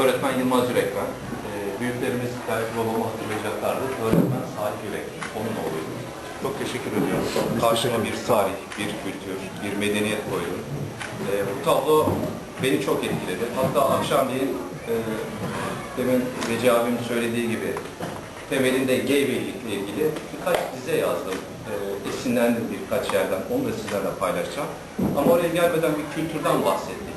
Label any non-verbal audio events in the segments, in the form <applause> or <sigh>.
öğretmen Yılmaz Yürek ben. Ee, büyüklerimiz belki babamı hatırlayacaklardır. Öğretmen Salih Yürek, onun oğluydu. Çok teşekkür ediyorum. Karşıma bir tarih, bir kültür, bir medeniyet koydu. Ee, bu tablo beni çok etkiledi. Hatta akşamleyin e, demin Reci abim söylediği gibi temelinde gay birlikle ilgili birkaç dize yazdım. Ee, esinlendim birkaç yerden. Onu da sizlerle paylaşacağım. Ama oraya gelmeden bir kültürden bahsettik.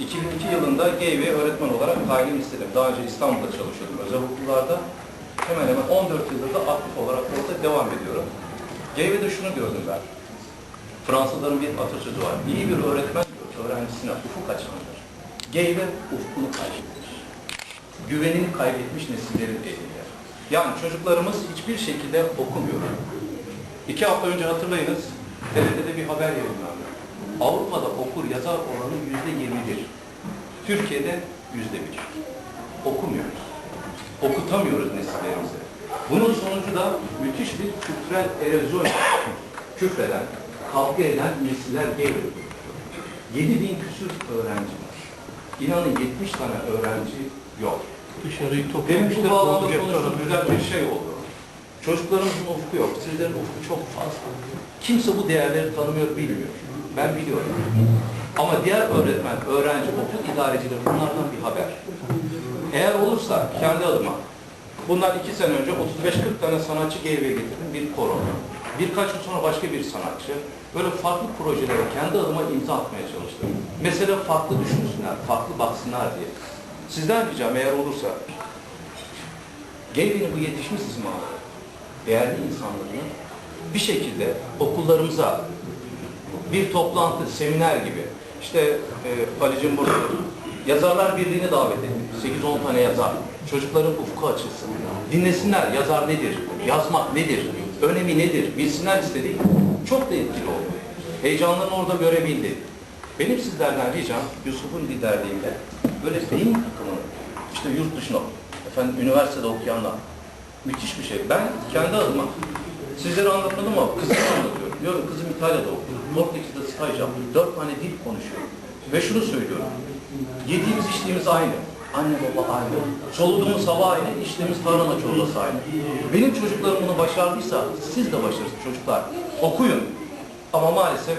2002 yılında ve öğretmen olarak tayin istedim. Daha önce İstanbul'da çalışıyordum özel okullarda. Hemen hemen 14 yıldır da aktif olarak orada devam ediyorum. Gayve'de şunu gördüm ben. Fransızların bir atasözü var. İyi bir öğretmen öğrencisine ufuk açandır. Gayve ufkunu kaybetmiş. Güvenini kaybetmiş nesillerin elinde. Yani çocuklarımız hiçbir şekilde okumuyor. İki hafta önce hatırlayınız, TRT'de bir haber yayınlandı. Avrupa'da okur yazar oranı yüzde 21. Türkiye'de yüzde bir. Okumuyoruz. Okutamıyoruz nesillerimizi. Bunun sonucu da müthiş bir kültürel erozyon. <laughs> Küfreden, kavga eden nesiller geliyor. 7 bin küsür öğrenci var. İnanın 70 tane öğrenci yok. Dışarıyı toplamışlar. bu bağlamda sonra güzel bir şey oldu. Çocuklarımızın ufku yok, sizlerin ufku çok fazla. Kimse bu değerleri tanımıyor, bilmiyor. Ben biliyorum. Ama diğer öğretmen, öğrenci, okul idarecileri bunlardan bir haber. Eğer olursa kendi adıma, bundan iki sene önce 35-40 tane sanatçı GV'ye getirdim, bir koro. Birkaç yıl sonra başka bir sanatçı. Böyle farklı projelere kendi adıma imza atmaya çalıştım. Mesela farklı düşünsünler, farklı baksınlar diye. Sizden ricam eğer olursa, Gevin bu yetişmiş isimleri, değerli insanlarını bir şekilde okullarımıza bir toplantı, seminer gibi, işte e, Ali'cim burada yazarlar birliğine davet ettik. 8-10 tane yazar. Çocukların ufku açılsın. Dinlesinler yazar nedir, yazmak nedir, önemi nedir, bilsinler istedik. Çok da etkili oldu. Heyecanlarını orada görebildi. Benim sizlerden ricam Yusuf'un liderliğinde böyle beyin takımını, işte yurt dışına, efendim üniversitede okuyanlar, müthiş bir şey. Ben kendi adıma sizlere anlatmadım ama kızımı anlatıyorum. Diyorum kızım İtalya'da okuyor. Staj yapıyor. Dört tane dil konuşuyor. Ve şunu söylüyorum. Yediğimiz içtiğimiz aynı. Anne baba aynı. Soluduğumuz hava aynı, içtiğimiz tarhana çorbası aynı. Benim çocuklarım bunu başardıysa siz de başarırsınız çocuklar. Okuyun. Ama maalesef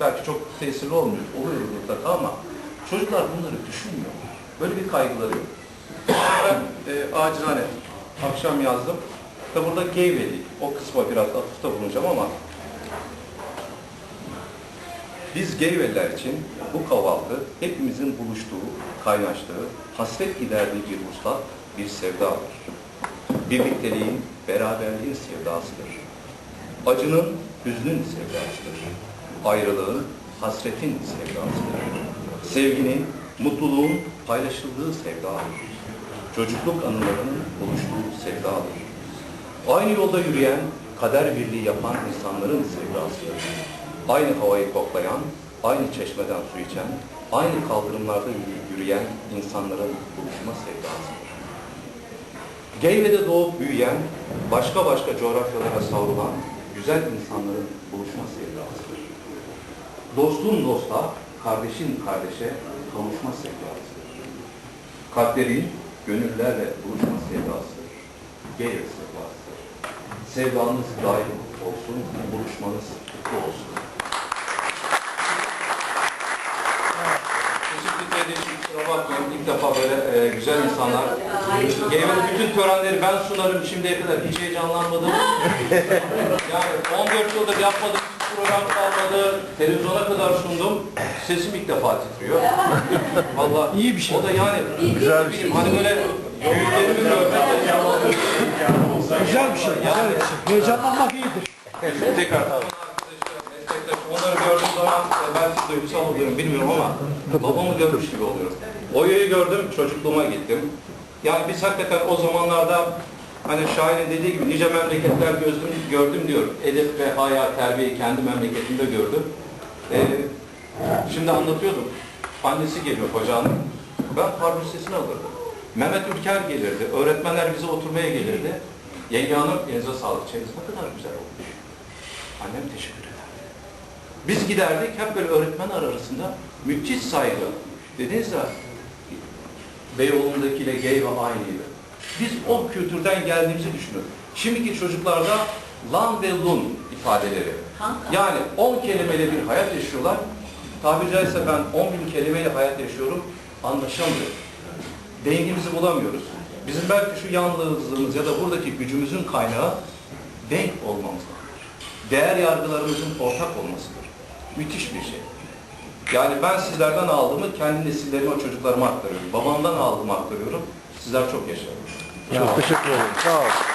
belki çok tesirli olmuyor. Oluyor mutlaka ama çocuklar bunları düşünmüyor. Böyle bir kaygıları yok. Ben e, acizane akşam yazdım. Da burada Geyveli, o kısma biraz atıfta bulunacağım ama biz Geyveliler için bu kahvaltı hepimizin buluştuğu, kaynaştığı, hasret giderdiği bir vuslat, bir sevdadır. Birlikteliğin, beraberliğin sevdasıdır. Acının, hüznün sevdasıdır. Ayrılığın, hasretin sevdasıdır. Sevginin, mutluluğun paylaşıldığı sevdadır. Çocukluk anılarının buluştuğu sevdadır. Aynı yolda yürüyen, kader birliği yapan insanların sevdasıdır. Aynı havayı koklayan, aynı çeşmeden su içen, aynı kaldırımlarda yürüyen insanların buluşma sevdasıdır. Geyve'de doğup büyüyen, başka başka coğrafyalara savrulan güzel insanların buluşma sevdasıdır. Dostun dosta, kardeşin kardeşe kavuşma sevdasıdır. Kalplerin gönüllerle buluşma sevdasıdır. Geyve sevdasıdır. Sevdanız daim olsun, buluşmanız kutlu olsun. Teşekkür ederim. Kusura bakmayın. İlk defa böyle e, güzel insanlar. Geyve'de bütün törenleri ben sunarım şimdiye kadar. Hiç heyecanlanmadım. <laughs> yani 14 yıldır yapmadığım hiç program kalmadı. Televizyona kadar sundum. Sesim ilk defa titriyor. <laughs> Vallahi İyi bir şey. O da yani Güzel bir şey. Hani böyle büyüklerimi görmek Güzel bir şey, bir şey. Heyecanlanmak iyidir. Tekrar. Onları gördüğüm zaman belki duygusal oluyorum bilmiyorum ama babamı görmüş gibi oluyorum. Oya'yı gördüm, çocukluğuma gittim. Yani biz hakikaten o zamanlarda hani şairin dediği gibi nice memleketler gördüm, gördüm diyor. Edep ve haya, terbiyeyi kendi memleketimde gördüm. Ee, şimdi anlatıyordum. Annesi geliyor hocanın. Ben harp listesini alırdım. Mehmet Ülker gelirdi. Öğretmenler bize oturmaya gelirdi. Yenge Hanım elinize sağlık. Çayınız ne kadar güzel olmuş. Annem teşekkür ederdi. Biz giderdik hep böyle öğretmen arasında müthiş saygı. Dediniz ya Beyoğlu'ndaki ile Geyve aynıydı. Biz o kültürden geldiğimizi düşünüyoruz. Şimdiki çocuklarda lan ve lun ifadeleri. Yani 10 kelimeyle bir hayat yaşıyorlar. Tabiri caizse ben 10 bin kelimeyle hayat yaşıyorum. Anlaşamıyor. Dengimizi bulamıyoruz. Bizim belki şu yalnızlığımız ya da buradaki gücümüzün kaynağı denk olmamızdır. Değer yargılarımızın ortak olmasıdır. Müthiş bir şey. Yani ben sizlerden aldığımı kendi nesillerime, çocuklarıma aktarıyorum. Babamdan aldığımı aktarıyorum. Sizler çok yaşayın. Çok teşekkür ederim. Sağ ol.